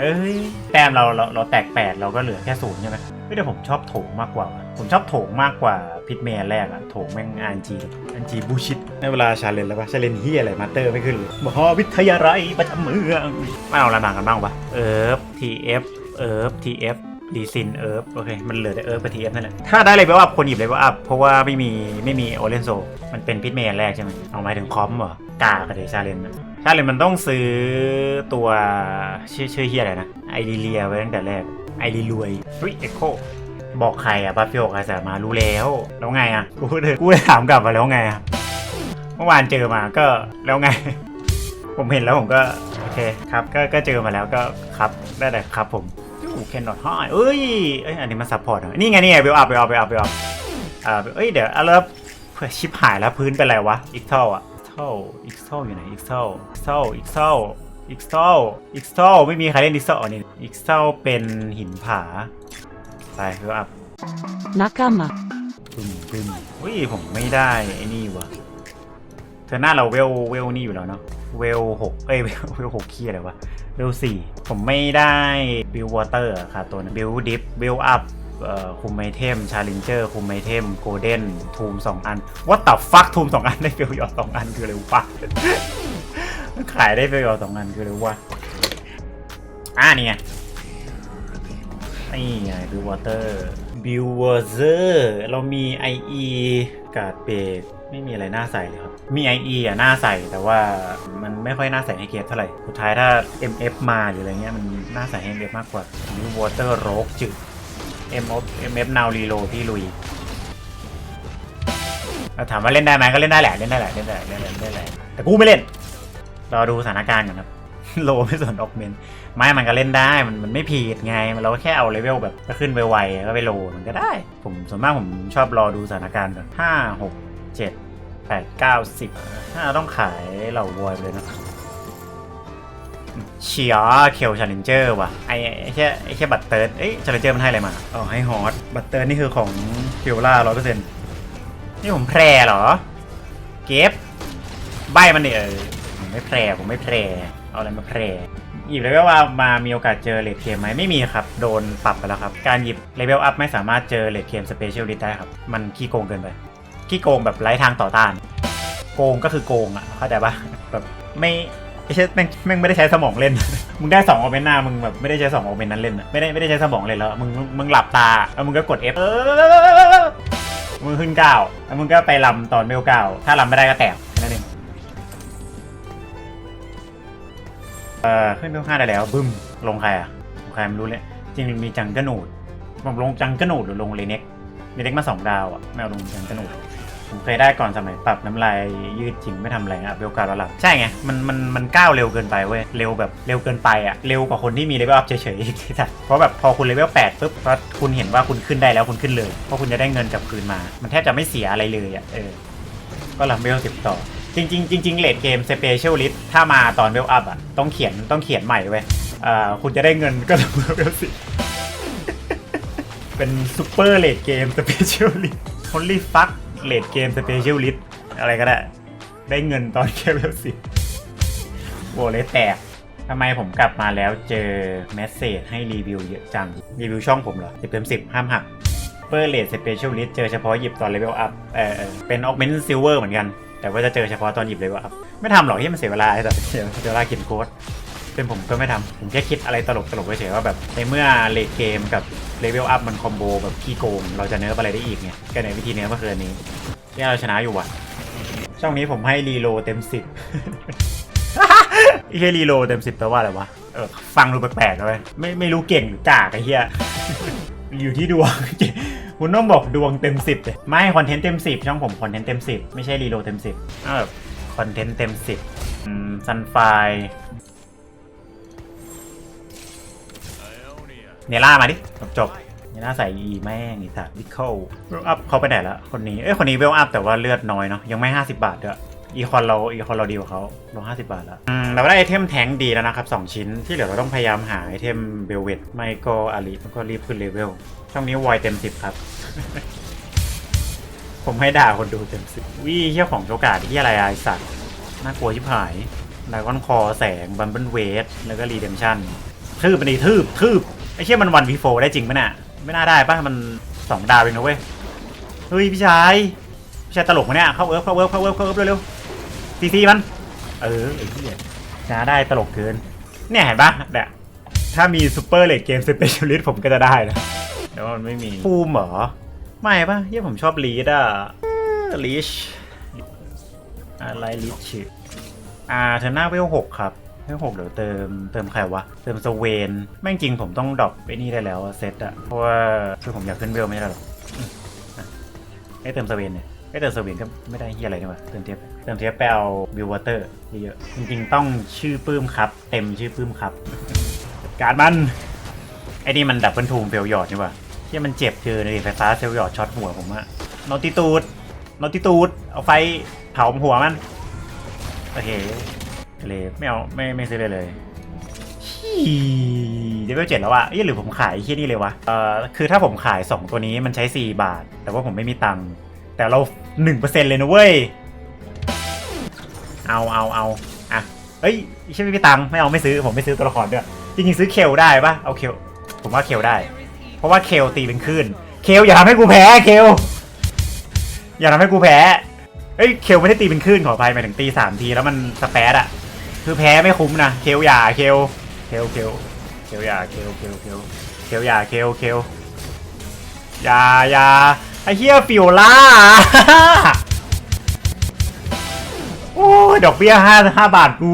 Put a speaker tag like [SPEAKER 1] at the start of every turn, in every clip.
[SPEAKER 1] เอ้ยแต้มเราเราเราแตกแปดเราก็เหลือแค่ศูนย์ใช่ไหมเฮ้ยแต่ผมชอบโถงมากกว่าว่ะผมชอบโถงมากกว่าพิทเมนแรกอะโถงแม่งอันจีอันจีบูชิตในเวลาชาเลนแล้วปะชาเลนเฮียอะไรมาสเตอร์ไม่ขึ้นเลยมหาวิทยาลัยประจำเมืองไม่เอาอะไรมากันบ้างปะเอิร์ฟทีเอฟเอิร์ฟทีเอฟดีซินเอิร์ฟโอเค มันเหลือแต่เอิร์ฟกับทีเอฟนั่นแหละถ้าได้เลยแปลว่าคนหยิบเลยว่าอัพเพราะว่าไม่มีไม่มีโอเลนโซมันเป็นพิทเมนแรกใช่ไหมเอาหมายถึงคอมเหรอกากันเลยชาเลน ชาเลนมันต้องซื้อตัวชื่อชื่อเฮียอะไรนะ ไอรีเลียไว้ตั้งแต่แรก ไอรีรวยเฮ้ยเอ็กโคบอกใครอะบัฟเฟิโอใครสามารู้แล้ว แล้วไงอะกูเลยกูเลยถามกลับมาแล้วไงอะเมื่อวานเจอมาก็แล้วไง ผมเห็นแล้วผมก็ โอเคครับก็ก็เจอมาแล้วก็ครับได้แต่ครับผมอู้แคนดอทห้อยเอ้ยเอ้ยอันนี้มาซัพพอร์ตนี่ไงนี่ไงเบลอัพเบลอัพเบลอัพเบลอัพอ่าเอ้ยเดี๋ยวเอาแล้วเพื่อชิปหายแล้วพื้นเป็นไรวะอีกเท่าอะเท่าอีกเท่าอยู่ไหนอีกเท่า เท่าอีกเท่าอีกเท่าอีกเท่าไม่มีใครเล่นอีกเท่าอ๋อนี่อีกเท่าเป็นหินผา ไปเพื่ออัพ
[SPEAKER 2] 仲間
[SPEAKER 1] ปึ้มปึ้มอุ้ยผมไม่ได้ไอ้นี่ว่ะเธอหน้าเราเวลเวลนี่อยู่แล้วเนาะ เวลหกเอ้ย เวลเวลหกขี้อะไรวะ เวลสี่ผมไม่ได้บิลวอเตอร์ค่ะตัวนั้นบิลดิฟบิลอัพเอ่อคุมไอเทมชาลินเจอร์คุมไอเทมโกลเด้นทูมสองอันว่าตับฟักทูมสองอันได้เฟลยอดสองอันคืออะไรวะ ขายได้เฟลยอดสองอันคืออะไรวะอ่านี่ไงนี่ไงบิลวอเตอร์บิลวอเตอร์เรามี IE กาดเบรกไม่มีอะไรน่าใส่เลยครับ มี IE อะน่าใส่แต่ว่ามันไม่ค่อยน่าใส่ให้เกฟเท่าไหร่ สุดท้ายถ้า MF มาหรืออะไรเงี้ยมันน่าใส่ให้ MF มากกว่าบิลวอเตอร์โรกจืด MF MF now reload พี่ลุยถามว่าเล่นได้ไหมก็เล่นได้แหละเล่นได้แหละเล่นได้เล่นได้เล่นได้แหละแต่กูไม่เล่น รอดูสถานการณ์ก่อนครับโลไม่สนออกเมนไม่มันก็เล่นได้มันมันไม่ผิดไง เราก็แค่เอาเลเวลแบบก็ขึ้นไวๆก็ไปโลมันก็ได้ ผมส่วนมากผมชอบรอดูสถานการณ์ก่อนห้าหกเจ็ดแปดเก้าสิบถ้าต้องขายเหล่าวอยไปเลยนะเชียร์เคลชาเลนเจอร์ว่ะไอ้ไอ้แค่ไอ้แค่บัตเติร์ดเอ้ยชาเลนเจอร์มันให้อะไรมาอ๋อให้ฮอตบัตเติร์ดนี่คือของฟิลล่าร้อยเปอร์เซ็นต์นี่ผมแพร่เหรอ เก็บใบมันเนี่ยเออผม ไม่แพร่ผมไม่แพร่เอาอะไรมาแพร่หยิบเลเวลอัพมามีโอกาสเจอเลดเกมไหมไม่มีครับ โดนปรับไปแล้วครับ การหยิบเลเวลอัพไม่สามารถเจอเลดเกมสเปเชียลลิสได้ครับ มันขี้โกงเกินไปขี้โกงแบบไร้ทางต่อต้าน โกงก็คือโกงอะเข้าใจปะแบบไม่ไม่ใช่แม่งแม่งไม่ได้ใช้สมองเล่น มึงได้สองออเมนหน้ามึงแบบไม่ได้ใช้สองออเมนนั้นเล่นอะไม่ได้ไม่ได้ใช้สมองเล่นแล้วมึงมึงหลับตาแล้วมึงก็กด F เออมึงขึ้นเก้าแล้วมึงก็ไปลำตอนเมลเก้าถ้าลำไม่ได้ก็แตก เองเอ่อขึ้นเวลห้าได้แล้วบึ้มลงใครอะลงใครไม่รู้เลยจริงมีจังกระหนูดผมลงจังกระหนูดหรือลงเลเน็กเลเน็กมาสองดาวอะไม่เอาลงจังกระหนูดผมเคยได้ก่อนสมัยปรับน้ำลายยืดจริงไม่ทำอะไรอะเบลการแล้วหลังใช่ไงมันมันมันก้าวเร็วเกินไปเว้ยเร็วแบบเร็วเกินไปอะเร็วกว่าคนที่มีเลเวลอัพเฉยๆอีกที่เพราะแบบพอคุณเลเวลแปดปุ๊บพอคุณเห็นว่าคุณขึ้นได้แล้วคุณขึ้นเลยเพราะคุณจะได้เงินกลับคืนมา มันแทบจะไม่เสียอะไรเลยอะเออก็รับเวลสิบต่อ จริงๆจริงเลดเกมสเปเชียลลิสถ้ามาตอนเวลอัพอะต้องเขียนต้องเขียนใหม่เว้ยอ่าคุณจะได้เงินก็ต่อเมื่อเวลสิเป็นซูเปอร์เลดเกมสเปเชียลลิส only fuck เลดเกมสเปเชียลลิสอะไรก็ได้ ได้เงินตอนแค่เวลสิโวเลยแตกทำไมผมกลับมาแล้วเจอเมสเซจให้รีวิวเยอะจัง รีวิวช่องผมเหรอสิบเต็มสิบห้ามหักเปอร์เลดสเปเชียลลิสเจอเฉพาะหยิบตอนเลเวลอัพเออเออเป็นออกเมนต์ซิลเวอร์เหมือนกัน แต่ว่าจะเจอเฉพาะตอนหยิบเลเวลอัพไม่ทำหรอกที่มันเสียเวลาไอ้แต่เสียเวลาเขียนโค้ดเป็นผมก็ไม่ทำผมแค่คิดอะไรตลกตลกเฉยๆว่าแบบในเมื่อเลดเกมกับเลเวลอัพมันคอมโบแบบขี้โกง เราจะเนิร์ฟอะไรได้อีกไงก็ในวิธีเนิร์ฟก็คืออันนี้ที่เราชนะอยู่ว่ะ ช่องนี้ผมให้รีโลเต็มสิบไอ้เฮียรีโลเต็มสิบแปลว่าอะไรวะ เออ ฟังดูแปลกๆเลยไม่ไม่รู้เก่งหรือกากไอ้เฮียอยู่ที่ดวง คุณต้องบอกดวงเต็มสิบเลยไม่คอนเทนต์เต็มสิบช่องผมคอนเทนต์เต็มสิบไม่ใช่รีโหลดเต็มสิบเออคอนเทนต์เต็มสิบอืมซันไฟเนล่ามาดิ จบจบเนล่าใส่อีแม่งอีสัตว์วิคเคิลเวลอัพเขาไปไหนละคนนี้ เอ้ย คนนี้เวลอัพแต่ว่าเลือดน้อยเนาะยังไม่ 50 บาทด้วยอีคอนเราอีคอนเราดีกว่าเขาลง50 บาทแล้วอืมเราก็ได้ไอเทมแทงค์ดีแล้วนะครับ 2 ชิ้นที่เหลือเราต้องพยายามหาไอเทมเบลเวตไม่ก็อาริแล้วก็รีบขึ้นเลเวล ช่องนี้วอยเต็ม10ครับ ผมให้ด่าคนดูเต็มสิบวิเที่ยของโอกาสที่อะไรอะไอสัตว์น่ากลัวชิบหายดากอนคอแสงบัมเบิลเวสแล้วก็รีเดมชั่นทืบมันดีทืบทืบไอ้เชี่ยมันวันวีโฟได้จริงปะเนี่ยไม่น่าได้ปะมันสองดาวเองนะเว้ยเฮ้ยพี่ชายพี่ชายตลกมะเนี่ยเข้าเอิร์ฟเข้าเอิร์ฟเข้าเอิร์ฟเข้าเอิร์ฟเร็วๆซีซีมัน เออไอ้เหี้ยชนะได้ตลกเกินเนี่ยเห็นปะเนี่ยถ้ามีซูเปอร์เลดเกมสเปเชียลิสผมก็จะได้นะ แต่ว่ามันไม่มีภูมเหรอ ไม่ปะเฮียผมชอบลีดอะลีชอะไรลีชอ่าเทอร์นาเวลหกครับเวลหกเดี๋ยวเติมเติมใครวะ เติมสเวน แม่งจริงผมต้องดรอปไปนี่ได้แล้วเซตอะเพราะว่าคือผมอยากขึ้นเวลไม่ได้หรอกอืมอะให้เติมสเวนเนี่ยให้เติมสเวนก็ไม่ได้เฮียอะไรนี่หว่าเติมเทียบเติมเทียบไปเอาบิววอเตอร์เยอะจริงๆต้องชื่อปื้มครับ เต็มชื่อปื้มครับ การมันไอ้นี่มันดับเบิลทูมเฟลหยอดนี่หว่า ที่มันเจ็บเกินเลยไฟฟ้าเซลล์หยอดช็อตหัวผมอะนอติตูดนอติตูด เอาไฟเผาหัวมัน โอเคเลยไม่เอาไม่ไม่ซื้อเลยเลยเดเวลเจ็ดแล้วอะเอ้ยหรือผมขายไอ้ที่นี่เลยวะ เอ่อ คือถ้าผมขาย 2 ตัวนี้มันใช้ 4 บาท แต่ว่าผมไม่มีตังค์ แต่เรา 1%เลยนะเว้ย เอาเอาเอาอะเอ้ยใช่ไม่มีตังค์ ไม่เอาไม่ซื้อ ผมไม่ซื้อตัวละครด้วย จริงๆซื้อเคลได้ปะเอาเคลผมว่าเคลได้ เพราะว่าเคลตีเป็นคลื่นเคลอย่าทำให้กูแพ้เคลอย่าทำให้กูแพ้เอ้ยเคลไม่ได้ตีเป็นคลื่นขออภัยหมายถึงตีสามทีแล้วมันสเปซอะคือแพ้ไม่คุ้มนะเคลอย่าเคลเคลเคลเคลอย่าเคลเคลเคลเคลอย่าเคลเคลอย่าอย่าไอ้เหี้ยฟิโอล่าโอ้ดอกเบี้ยห้าห้าบาทกู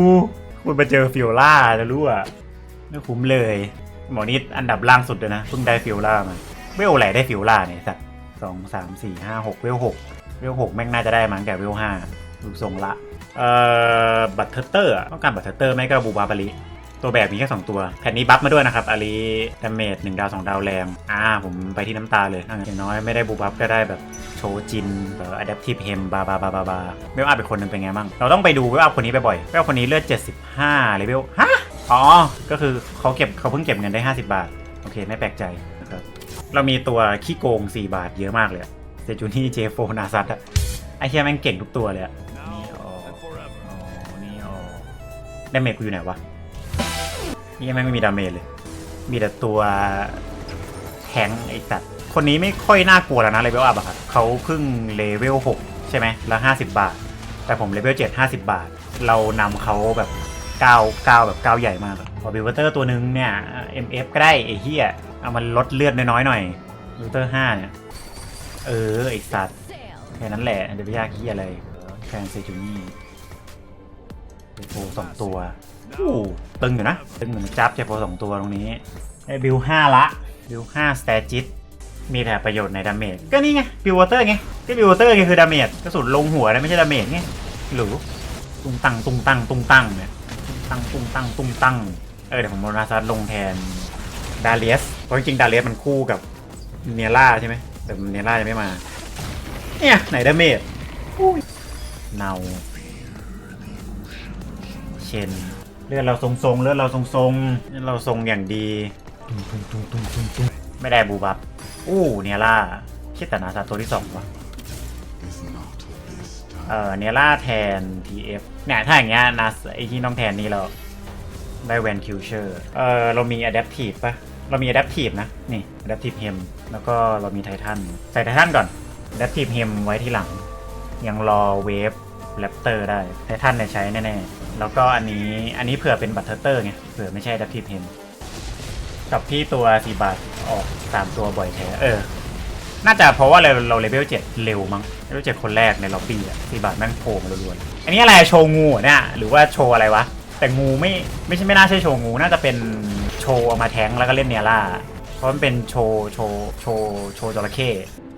[SPEAKER 1] คุณมาเจอฟิโอล่าจะรู้อะไม่คุ้มเลย หมอนิดอันดับล่างสุดเลยนะเพิ่งได้ฟิโอล่ามาเวลไหนได้ฟิโอล่าเนี่ยสัตว์สองสามสี่ห้าหกเวลหกเวลหกแม่งน่าจะได้มั้งแต่เวลห้าดูทรงละเอ่อบัตเทอร์เตอร์ต้องการบัตเทอร์เตอร์ไม่ก็บูบาบาลิตัวแบบมีแค่2ตัวแผ่นนี้บัฟมาด้วยนะครับอาลีดาเมจหนึ่งดาวสองดาวแรงอ่าผมไปที่น้ำตาเลยอย่างน้อยไม่ได้บูบัฟก็ได้แบบโชจินแบบอะดัพทีฟเฮมบาบาบาบาบาเวลอัพเป็นคนหนึงเป็นไงบ้างเราต้องไปดูเวลอัพคนนี้บ่อยๆเวลคนนี้เลือด 75เลเวลฮะ อ๋อ ก็คือเขาเก็บเขาเพิ่งเก็บเงินได้ 50 บาท โอเคไม่แปลกใจนะครับ เรามีตัวขี้โกง 4 บาทเยอะมากเลยเซจูนี่เจโฟนาซัตอะไอเฮียแม่งเก่งทุกตัวเลยอะนี่อออ๋อนี่อ๋อดาเมจกูอยู่ไหนวะนี่แม่งไม่มีดาเมจเลย มีแต่ตัวแทงไอสัตว์คนนี้ไม่ค่อยน่ากลัวแล้วนะเลเวลอัพอะครับเขาเพิ่งเลเวล6ใช่ไหมแล้ว50 บาท แต่ผมเลเวล7 50 บาท เรานำเขาแบบ ก้าวก้าวแบบก้าวใหญ่มากพอบิวเตอร์ตัวหนึงเนี่ย MF ก็ได้ไอ้เหี้ยเอามันลดเลือดน้อยๆหน่อยบิวเตอร์5เนี่ย เออไอ้สัตว์แค่นั้นแหละเดี๋ยวไปยากที่อะไรแคนเซจูนี่เจโฟสองตัวอู้ตึงอยู่นะตึงเหมือนจับเจโฟสองตัวตรงนี้ไอ้บิวห้าละบิวห้าสเตจิตมีแต่ประโยชน์ในดาเมจก็นี่ไงบิววอเตอร์ไงก็บิววอเตอร์ไงคือดาเมจกระสุนลงหัวนะไม่ใช่ดาเมจไงหรือตุ้งตังตุ้งตังตุ้งตังเนี่ย ตุ้งตังตุ้งตังตุ้งตังเออเดี๋ยวผมโมนาซัสลงแทนดาเลียสเพราะจริงๆดาเลียสมันคู่กับเนียร่าใช่ไหมแต่เนียร่ายังไม่มา เนี่ยไหนดาเมจอุ้ยเนาเชนเลือดเราทรงๆเลือดเราทรงๆเลือดเราทรงอย่างดีตุ้งตุ้งตุ้งตุ้งตุ้งตุ้งไม่ได้บูบับอู้เนียร่าคิดแต่นาซาตัวที่สองวะ เออเนียร่าแทน TF เนี่ยถ้าอย่างเงี้ยนาไอที่น้องแทนนี่เราได้แวนคิวเชอร์เออเรามี Adaptive ปะเรามี Adaptive นะ นี่ Adaptive Hem แล้วก็เรามีไททันใส่ไททันก่อนและทีมเฮมไว้ที่หลัง ยังรอเวฟแรปเตอร์ได้ไททันเนี่ยใช้แน่ๆ แล้วก็อันนี้อันนี้เผื่อเป็นบัตเทอร์เตอร์ไงเผื่อไม่ใช่ดับทีมเฮมกับที่ตัวสีบาทออกสามตัวบ่อยแท้เออ น่าจะเพราะว่าเราเราเลเวลเจ็ดเร็วมั้ง เลเวลเจ็ดคนแรกในล็อบบี้อะสีบาทแม่งโผล่มาล้วนๆอันนี้อะไรโชว์งูเนี่ยหรือว่าโชว์อะไรวะ แต่งูไม่ไม่ใช่ไม่น่าใช่โชว์งูน่าจะเป็นโชว์เอามาแทงแล้วก็เล่นเนียร่าเพราะมันเป็นโชว์โชว์โชว์โชว์จระเข้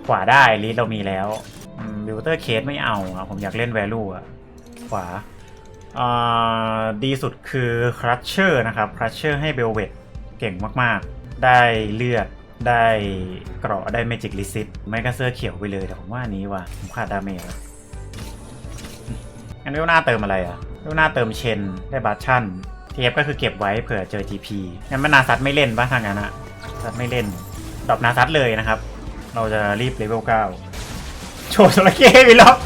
[SPEAKER 1] ขวาได้ลีดเรามีแล้วบิวเตอร์เคสไม่เอาอะผมอยากเล่นแวลูอะขวาอ่าดีสุดคือครัชเชอร์นะครับครัชเชอร์ให้เบลเวตเก่งมากๆ ได้เลือด ได้เกราะได้เมจิกลิซิตไม่ก็เสื้อเขียวไปเลยแต่ผมว่านี้ว่ะผมขาดดาเมจอะงั้นเวลหน้าเติมอะไรอะเวหน้าเติมเชนได้บัตชั่นเทปก็คือเก็บไว้เผื่อเจอ GP งั้นมันาซัดไม่เล่นป่ะทางนั้นอะซัดไม่เล่นดรอปนาซัดเลยนะครับ เราจะรีบเลเวล9โชว์จระเข้มีรอบ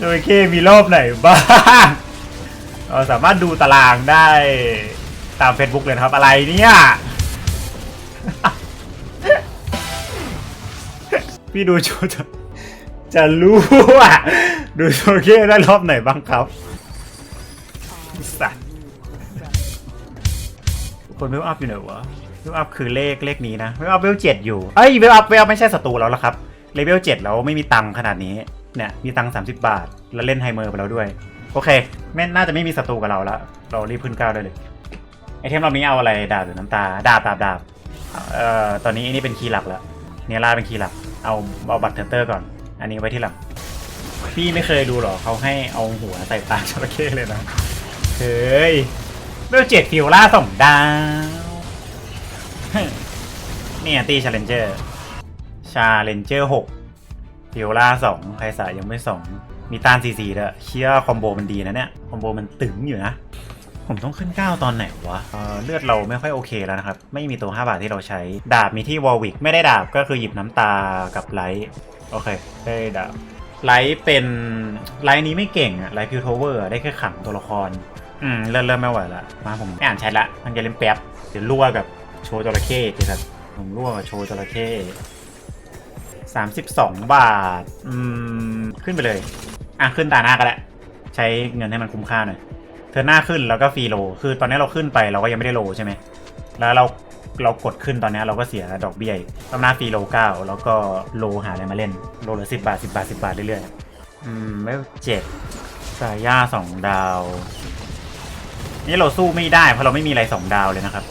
[SPEAKER 1] จระเข้มีรอบไหนบ้างเราสามารถดูตารางได้ ตาม Facebook เลยนะครับ อะไรเนี่ย พี่ดูโชว์จะจะรู้ว่าดูโชว์เคได้รอบไหนบ้างครับสัตว์คนเวลอัพอยู่ไหนวะเวลอัพคือเลขเลขนี้นะเวลอัพเวลเจ็ดอยู่เอ้ยเวลอัพเวลไม่ใช่ศัตรูแล้วละครับเลเวลเจ็ดแล้วไม่มีตังค์ขนาดนี้เนี่ยมีตังค์30บบาท แล้วเล่นไฮเมอร์ไปแล้วด้วย โอเคไม่น่าจะไม่มีศัตรูกับเราแล้วเรารีบขึ้นก้าวได้เลย ไอเทมรอบนี้เอาอะไรดาบหรือน้ำตาดาบดาบดาบเอ่อตอนนี้อันนี้เป็นคีย์หลักแล้วเนล่าเป็นคีย์หลัก เอาเอาบัตรเทอร์เตอร์ก่อน อันนี้ไว้ที่หลังพี่ไม่เคยดูหรอเขาให้เอาหัวใส่ปากจระเข้เลยนะเฮ้ยเบลเจ็ดฟิวล่าส่งดาวเนี่ยตีชาเลนเจอร์ชาเลนเจอร์หกฟิวล่าสองไพศายังไม่สองมีตานซีซีด้วยเชี่ยคอมโบมันดีนะเนี่ย คอมโบมันตึงอยู่นะ ผมต้องขึ้น 9 ตอนไหนวะเอ่อเลือดเราไม่ค่อยโอเคแล้วนะครับ ไม่มีตัว 5 บาทที่เราใช้ ดาบมีที่วอลวิกไม่ได้ดาบก็คือหยิบน้ำตากับไลท์โอเค ได้ดาบไลท์เป็นไลท์นี้ไม่เก่งอะไลท์พิวโทเวอร์ได้แค่ขังตัวละคร อืม เริ่มเริ่มไม่ไหวละมาผมไม่อ่านแชทละ มันจะเล่นแป๊บ เดี๋ยวรั่วกับโชว์จระเข้เดี๋ยวครับผมรั่วกับโชว์จระเข้32บาท อืม ขึ้นไปเลย อะ ขึ้นตาหน้าก็ได้ใช้เงินให้มันคุ้มค่าหน่อย เธอหน้าขึ้นแล้วก็ฟรีโล คือตอนนี้เราขึ้นไปเราก็ยังไม่ได้โลใช่ไหม แล้วเราเรากดขึ้นตอนนี้เราก็เสียดอกเบี้ยอีกตำหน้าฟรีโลเก้าแล้วก็โลหาอะไรมาเล่น โลละสิบบาทสิบาทสิบาทเรื่อยๆ อืมไม่เจ็ดสายย่าสองดาว นี่เราสู้ไม่ได้เพราะเราไม่มีอะไรสองดาวเลยนะครับ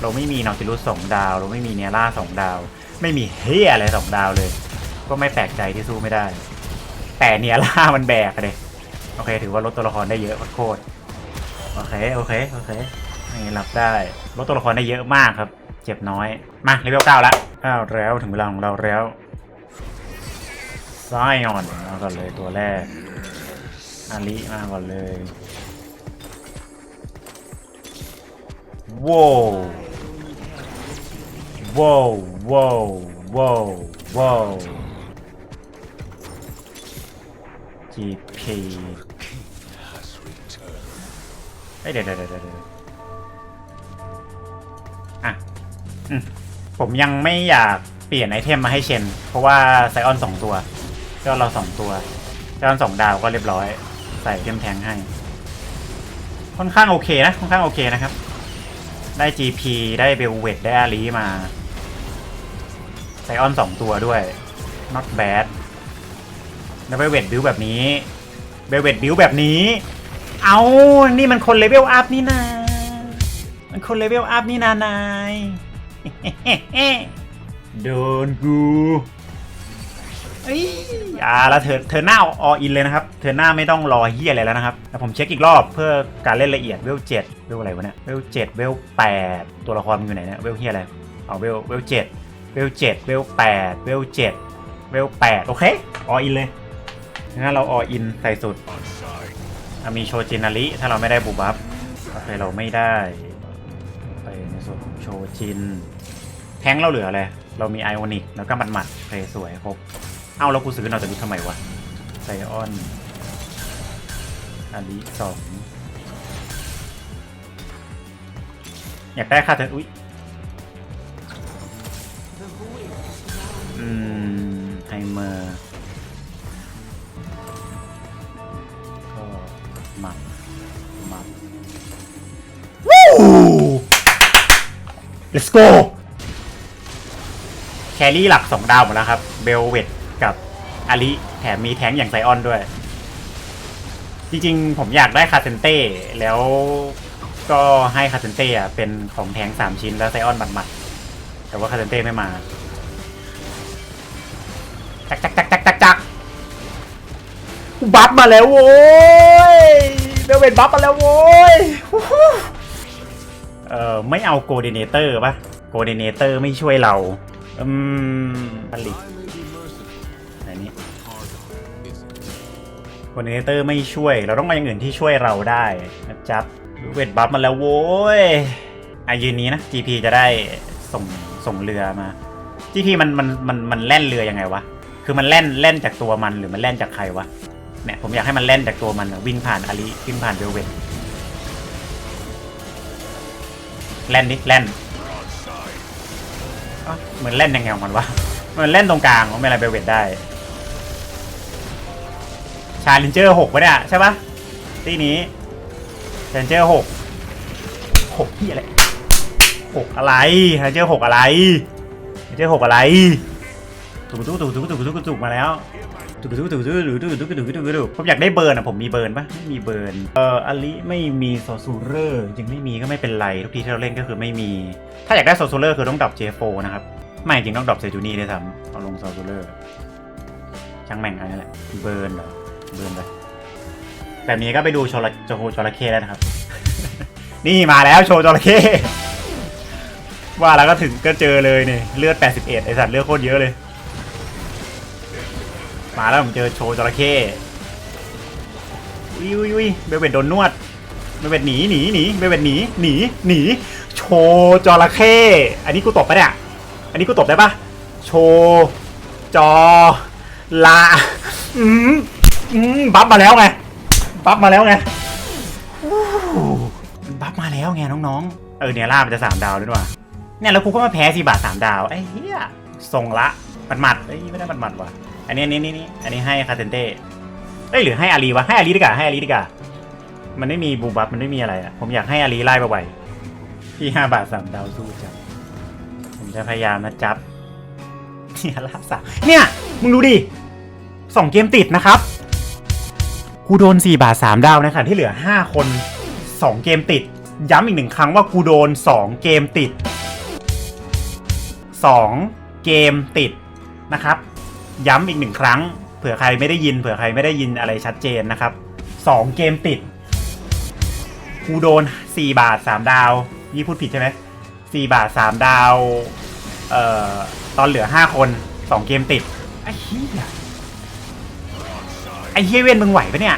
[SPEAKER 1] เราไม่มีนอติลุสสองดาว เราไม่มีเนียร่าสองดาว ไม่มีเฮียอะไรสองดาวเลย ก็ไม่แปลกใจที่สู้ไม่ได้ แต่เนียร่ามันแบกเลยโอเค ถือว่าลดตัวละครได้เยอะโคตร โอเค โอเค โอเคนี่รับได้ลดตัวละครได้เยอะมากครับ เจ็บน้อย มาเลเวลเก้าละเก้าแล้วถึงเวลาของเราแล้วไซออนมาก่อนเลยตัวแรก อาลิมาก่อนเลยว้าวว้าวว้าวว้าวว้าว GP เฮ้ยเดี๋ยวเดี๋ยวเดี๋ยวเดี๋ยวอะอืมผมยังไม่อยากเปลี่ยนไอเทมมาให้เชน เพราะว่าไซออนสองตัวไซออนเราสองตัวไซออนสองดาวก็เรียบร้อย ใส่เทมแทงให้ ค่อนข้างโอเคนะ ค่อนข้างโอเคนะครับ ได้ GP ได้เบลเวดได้อารีมาไซออนสองตัวด้วย not bad แล้วเบลเวดบิวแบบนี้ เบลเวดบิวแบบนี้ เอานี่มันคนเลเวลอัพนี่นามันคนเลเวลอัพนี่นานายโดนกูเอ้ยอ่าแล้วเธอเธอหน้าออินเลยนะครับ เธอหน้าไม่ต้องรอเฮียอะไรแล้วนะครับแต่ผมเช็คอีกรอบเพื่อการเล่นละเอียดเวลเจ็ดเวลอะไรวะเนี่ยเวลเจ็ดเวลแปดตัวละครมันอยู่ไหนเนี่ยเวลเฮียอะไรเอาเวลเวลเจ็ดเวลเจ็ดเวลแปดเวลเจ็ดเวลแปดโอเคออินเลยงั้นเราออินใส่สุด มีโชจินาริถ้าเราไม่ได้บูบัฟโอเคเราไม่ได้ไปในส่วนของโชจิน แทงเราเหลืออะไรเรามีไอออนิกแล้วก็มัดหมัดๆโอเคสวยครบ เอาแล้วกูซื้อเราจะดูทำไมวะไซออนอันนี้สองอยากได้ค่าเทนอุ้ยอืมไฮเมอร์ let's go แครี่หลัก2ดาวหมดแล้วครับ เบลเวตกับอาริแถมมีแท้งอย่างไซออนด้วย จริงๆ ผมอยากได้คาเซนเต้แล้วก็ให้คาเซนเต้อะเป็นของแท้ง3ชิ้นแล้วไซออนบัดมัดๆแต่ว่าคาเซนเต้ไม่มา จักจักจักจักจักจักบัฟมาแล้วโว้ยเบลเวนบัฟมาแล้วโว้ย เอ่อไม่เอาโกดิเนเตอร์ป่ะโกดิเนเตอร์ไม่ช่วยเรา อืมผลิตไหนนี้โกดิเนเตอร์ไม่ช่วย เราต้องมาอย่างอื่นที่ช่วยเราได้นะจ๊บเวทบัฟมาแล้วโว้ยอะยืนนี้นะ GP จะได้ส่งส่งเรือมา GP มันมันมันมันแล่นเรือยังไงวะ คือมันแล่นแล่นจากตัวมันหรือมันแล่นจากใครวะ เนี่ยผมอยากให้มันเล่นจากตัวมันวิ่งผ่านอาริวิ่งผ่านเบลเวน แล่นดิแล่นเอ้าเหมือนเล่นยังไงของมันวะมันเล่นตรงกลางมันไม่อะไรไปเวทได้ ชาลินเจอร์หกวะเนี่ยใช่ปะตีนี้ชาลินเจอร์หกหกที่อะไรหกอะไรชาลินเจอร์หกอะไรชาลินเจอร์หกอะไร ตุกตุกตุกตุกตุกตุกตุกมาแล้ว ผมอยากได้เบิร์นอะผมมีเบิร์นปะไม่มีเบิร์นเอ่ออลิไม่มีโซซูเรอร์ยังไม่มีก็ไม่เป็นไรทุกทีที่เราเล่นก็คือไม่มี ถ้าอยากได้โซซูเรอร์คือต้องดรอปเจโฟนะครับไม่จริงต้องดรอปเซจูนี่ด้วยซ้ำเอาลงโซซูเรอร์ช่างแม่งอันนี้แหละเบิร์นเหรอเบิร์นไปแบบนี้ก็ไปดูโชละโชว์จระเข้ได้นะครับ นี่มาแล้วโชว์จระเข้ว่าแล้วก็ถึงก็เจอเลยเนี่ยเลือด 81 ไอสัตว์เลือดโคตรเยอะเลย มาแล้วผมเจอโชว์จระเข้อุ้ยอุ้ยอุ้ยเบลเวตโดนนวดเบลเวตหนีหนีหนีเบลเวตหนีหนีหนีโชว์จระเข้อันนี้กูตบปะเนี่ยอันนี้กูตบได้ปะโชว์จอลาอืมอืมบัฟมาแล้วไงบัฟมาแล้วไงอู้มันบัฟมาแล้วไงน้องๆเออเนี่ยล่ามันจะสามดาวด้วยว่ะเนี่ยแล้วกูก็มาแพ้สี่บาทสามดาวไอ้เหี้ยทรงละมันหมัดเอ้ยไม่ได้มันหมัดว่ะ อันนี้อันนี้นี่นี่อันนี้ให้คาเซนเต้เอ้ยหรือให้อาลีวะให้อาลีดีกว่าให้อาลีดีกว่ามันไม่มีบูบัฟมันไม่มีอะไรอะผมอยากให้อาลีไล่ไปไวที่ห้าบาทสามดาวสู้จับผมจะพยายามนะจับเนี่ยล่าสามเนี่ยมึงดูดิสองเกมติดนะครับกูโดน4บาท3ดาวนะค่ะที่เหลือ5คน2เกมติด ย้ำอีกหนึ่งครั้งว่ากูโดน2เกมติด2เกมติดนะครับ ย้ำอีกหนึ่งครั้ง เผื่อใครไม่ได้ยิน เผื่อใครไม่ได้ยินอะไรชัดเจนนะครับ2เกมติดกูโดน 4 บาท 3 ดาวนี่พูดผิดใช่ไหม4บาท 3 ดาว เอ่อ ตอนเหลือ 5 คน 2 เกมติด ไอ้เหี้ยไอ้เฮียเวนมึงไหวปะเนี่ย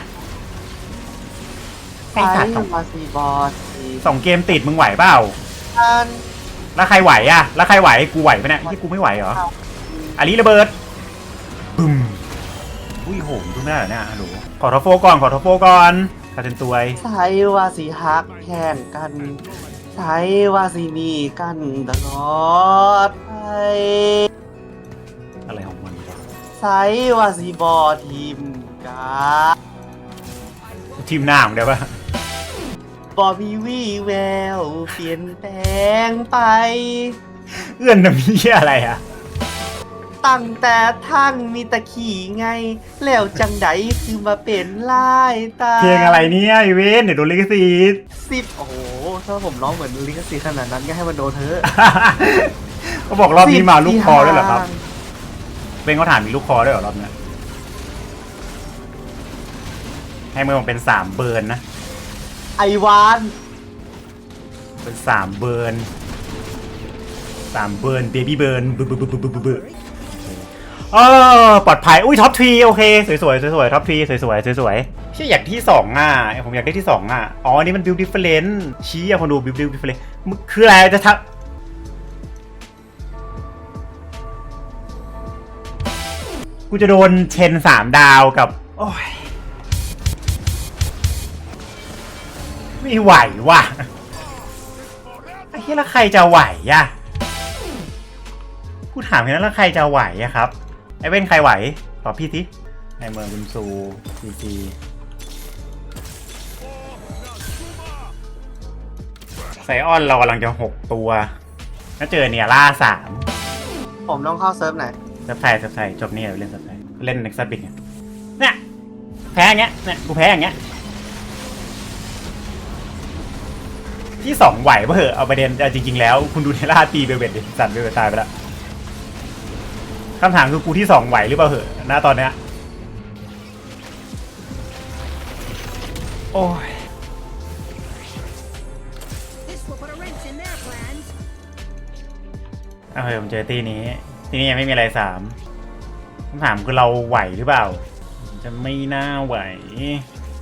[SPEAKER 1] ไอ้สัตว์สอง
[SPEAKER 2] มาซีบอส
[SPEAKER 1] สองเกมติดมึงไหวเปล่า
[SPEAKER 2] กัน
[SPEAKER 1] แล้วใครไหวอะแล้วใครไหว กูไหวปะเนี่ยที่กูไม่ไหวเหรออาลีระเบิดบึ้มอุ้ย โหมดูไม่ได้เหรอเนี่ยฮัลโหลขอทอโฟก่อน ขอทอโฟก่อนคาเทนตัวย
[SPEAKER 2] ใส่ว่าสีฮักแข่งกันใส่ว่าสีมีกันตลอดไป
[SPEAKER 1] อะไรของมันวะ
[SPEAKER 2] ใส่ว่าสีบอทีมกา
[SPEAKER 1] ทีมหน้ามึงได้ปะ
[SPEAKER 2] บอมีวี่แววเปลี่ยนแปลงไป
[SPEAKER 1] เอื้อนน้ำเหี้ยอะไรอะ
[SPEAKER 2] ตั้งแต่ทั้งมีตะขี่ไง แล้วจังไดคือมาเป็นลายตา
[SPEAKER 1] เพลงอะไรเนี่ยไอเวนเดี๋ยวโดนลิขสิทธิ์
[SPEAKER 2] สิบโอ้โหถ้าผมร้องเหมือนลิขสิทธิ์ขนาดนั้นก็ให้มันโดนเถอะ
[SPEAKER 1] เขาบอกรอบนี้มาลูกคอด้วยเหรอครับ
[SPEAKER 2] สิที่
[SPEAKER 1] เวนเขาถามมีลูกคอด้วยเหรอรอบเนี้ยให้มือมันเป็นสามเบิร์นนะ
[SPEAKER 2] ไอวาน
[SPEAKER 1] เป็นสามเบิร์นสามเบิร์นเบบี้เบิร์นบึบบึบบึบบึบบึบบึบ เออปลอดภัย อุ้ยท็อปทรีโอเค สวยสวยสวยสวยท็อปทรีสวยสวยสวยสวยเชี่ยอยากที่สองอะผมอยากได้ที่สองอะ อ๋ออันนี้มันบิวดิฟเฟลนชี้อะคนดูบิวดิฟเฟลนคืออะไรจะทักกูจะโดนเชนสามดาวกับ โอ้ย ไม่ไหวว่ะไอ้เหี้ยแล้วใครจะไหวอะกูถามแค่นั้นแล้วใครจะไหวอะครับ ไอ้เว้นใครไหวตอบพี่สิในเมืองบุญซูซีซีไซออนเรากำลังจะหกตัวถ้าเจอเนี่ยล่าสาม
[SPEAKER 2] ผมต้องเข้าเซิร์ฟไหน
[SPEAKER 1] เซฟไทยเซฟไทยจบนี่เดี๋ยวเล่นเซฟไทยเล่นเน็กซัสบิกเนี่ยเนี่ยแพ้อย่างเงี้ยเนี่ยกูแพ้อย่างเงี้ยที่สองไหวปะเหอะเอาประเด็นเอาจริงๆแล้ว คุณดูเนล่าตีเบลเบดดิสัตว์เบลเบดตายไปแล้วคำถามคือกูที่สองไหวหรือเปล่าเหอะณตอนเนี้ยโอ้ย
[SPEAKER 3] This will put a wrench in their plans.
[SPEAKER 1] เอาเถอะผมเจอตีนี้ตีนี้ยังไม่มีอะไรสามคำถามคือเราไหวหรือเปล่าจะไม่น่าไหว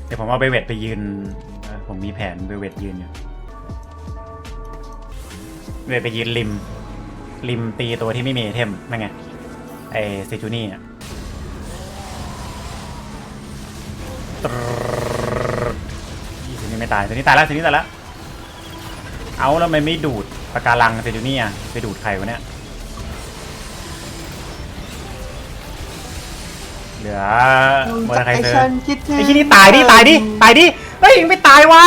[SPEAKER 1] เดี๋ยวผมเอาเบลเวตไปยืนเอ่อผมมีแผนเบลเวตยืนอยู่เวตไปยืนริม ริมตีตัวที่ไม่มีไอเทมนั่นไง ไอเซจูนี่อะตรึ๊ดอีตัวนี้ไม่ตายตัวนี้ตายแล้วตัวนี้ตายแล้วเอาแล้วทำไมไม่ดูดปะการังเซดูนี่อะไปดูดใครวะเนี่ยเหลือโมนาไคเซอร์
[SPEAKER 2] ฉันคิดถึง
[SPEAKER 1] ไอ้ที่นี่ตายดิตายดิตายดิเฮ้ยยังไม่ตายว่ะ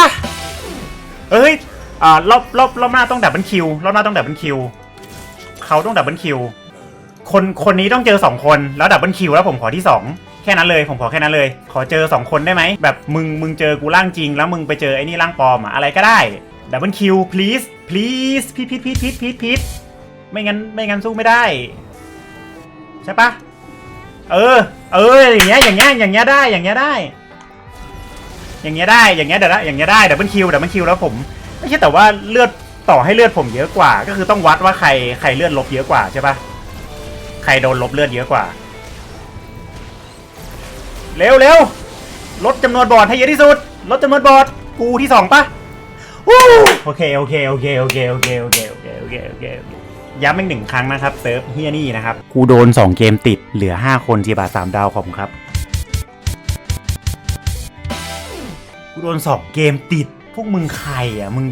[SPEAKER 1] เฮ้ยอ่ารอบรอบรอบหน้าต้องดับเบิลคิวรอบหน้าต้องดับเบิลคิวเขาต้องดับเบิลคิว คนคนนี้ต้องเจอสองคนแล้วดับเบิลคิวแล้วผมขอที่สองแค่นั้นเลยผมขอแค่นั้นเลย ขอเจอสองคนได้ไหมแบบมึงมึงเจอกูร่างจริง แล้วมึงไปเจอไอ้นี่ร่างปลอมอะอะไรก็ได้ดับเบิลคิว please please พีทพีทพีทพีทพีทพีทไม่งั้นไม่งั้นสู้ไม่ได้ ใช่ปะเออ เอออย่างเงี้ยอย่างเงี้ยอย่างเงี้ยได้อย่างเงี้ยได้ อย่างเงี้ยได้อย่างเงี้ยเดี๋ยวนะอย่างเงี้ยได้ดับเบิลคิวดับเบิลคิวแล้วผม ไม่ใช่แต่ว่าเลือดต่อให้เลือดผมเยอะกว่า ก็คือต้องวัดว่าใครใครเลือดลบเยอะกว่าใช่ปะ ครโดนลบเลือดเยอะกว่า เร็วเร็วลดจำนวนบอร์ดให้เยอะที่สุด ลดจำนวนบอร์ดกูที่สองปะวู้โอเคโอเคโอเคโอเคโอเคโอเคโอเคโอเคโอเคโอเคย้ำอีกหนึ่งครั้งนะครับเซิร์ฟเฮียนี่นะครับ กูโดน 2 เกมติดเหลือ 5 คนจีบาท3ดาวขอบคุณครับ กูโดนสองเกมติด พวกมึงใครอะ มึง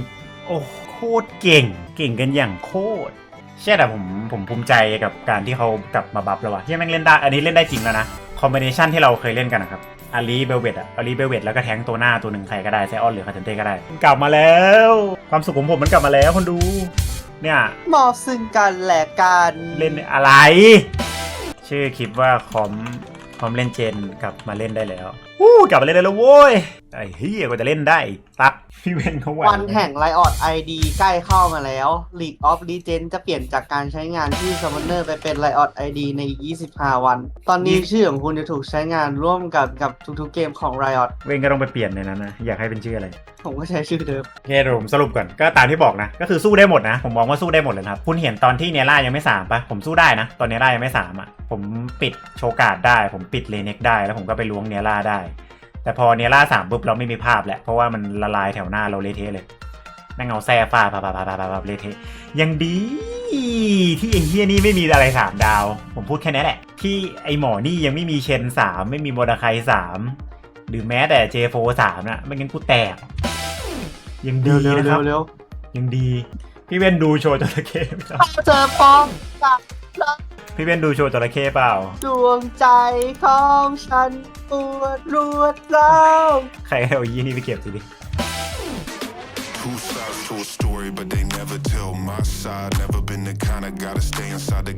[SPEAKER 1] โอ้โคตรเก่ง เก่งกันอย่างโคตร เชื่อแต่ผมผมภูมิใจกับการที่เขากลับมาบัฟแล้ววะที่แม่งเล่นได้ อันนี้เล่นได้จริงแล้วนะ คอมบิเนชันที่เราเคยเล่นกันนะครับอาลีเบลเวตอะอาลีเบลเวตแล้วก็แทงตัวหน้าตัวหนึ่งใครก็ได้ไซออนหรือคาเทนเต้ก็ได้ กลับมาแล้ว ความสุขของผมมันกลับมาแล้วคนดู เนี่ย
[SPEAKER 2] มอบซึ่งกันและกัน
[SPEAKER 1] เล่นอะไร ชื่อคลิปว่าคอมคอมเล่นเจนกลับมาเล่นได้แล้ววู้กลับมาเล่นได้แล้วโว้ยไอ้เฮียก็จะเล่นได้ตัก พี่เวนเขาไหว
[SPEAKER 2] วันแห่งไลออดไอดีใกล้เข้ามาแล้ว League of Legends จะเปลี่ยนจากการใช้งานชื่อ Summoner ไปเป็นไลออดไอดีในอีก25 วัน ตอนนี้ชื่อของคุณจะถูกใช้งานร่วมกับกับทุกๆเกมของ Riot
[SPEAKER 1] เวนก็ต้องไปเปลี่ยนในนั้นนะ อยากให้เป็นชื่ออะไร
[SPEAKER 2] ผมก็ใช้ชื่อเดิม
[SPEAKER 1] โอเคเดี๋ยวผมสรุปก่อนก็ตามที่บอกนะ ก็คือสู้ได้หมดนะ ผมมองว่าสู้ได้หมดเลยนะครับ คุณเห็นตอนที่เนล่ายังไม่สามปะผมสู้ได้นะ ตอนเนล่ายังไม่สามอะผมปิดโชกาดได้ ผมปิดเลเน็กได้แล้วผมก็ไปล้วงเนล่าได้ แต่พอเนล่าสามปุ๊บเราไม่มีภาพแหละเพราะว่ามันละลายแถวหน้าเราเละเทะเลยแม่งเอาแซ่ฟาปาปาปาปาปาปาเละเทะยังดีที่ไอ้เฮียนี่ไม่มีอะไรสามดาว ผมพูดแค่นี้แหละ ที่ไอหมอนี่ยังไม่มีเชนสามไม่มีโมดาไคสามหรือแม้แต่เจโฟสามน่ะไม่งั้นกูแตก ยังดีนะครับยังดี พี่เว้นดูโชว์จระเข้ไหมครับ
[SPEAKER 2] เจอปองกับ
[SPEAKER 1] พี่เว้นดูโชว์จระเข้เปล่า
[SPEAKER 2] ดวงใจของฉันปวดรวดร้าว
[SPEAKER 1] ใครเอายี่นี่ไปเก็บสิดิ
[SPEAKER 4] Two sides to a story, but they never tell my side. Never been the kind of guy to stay inside the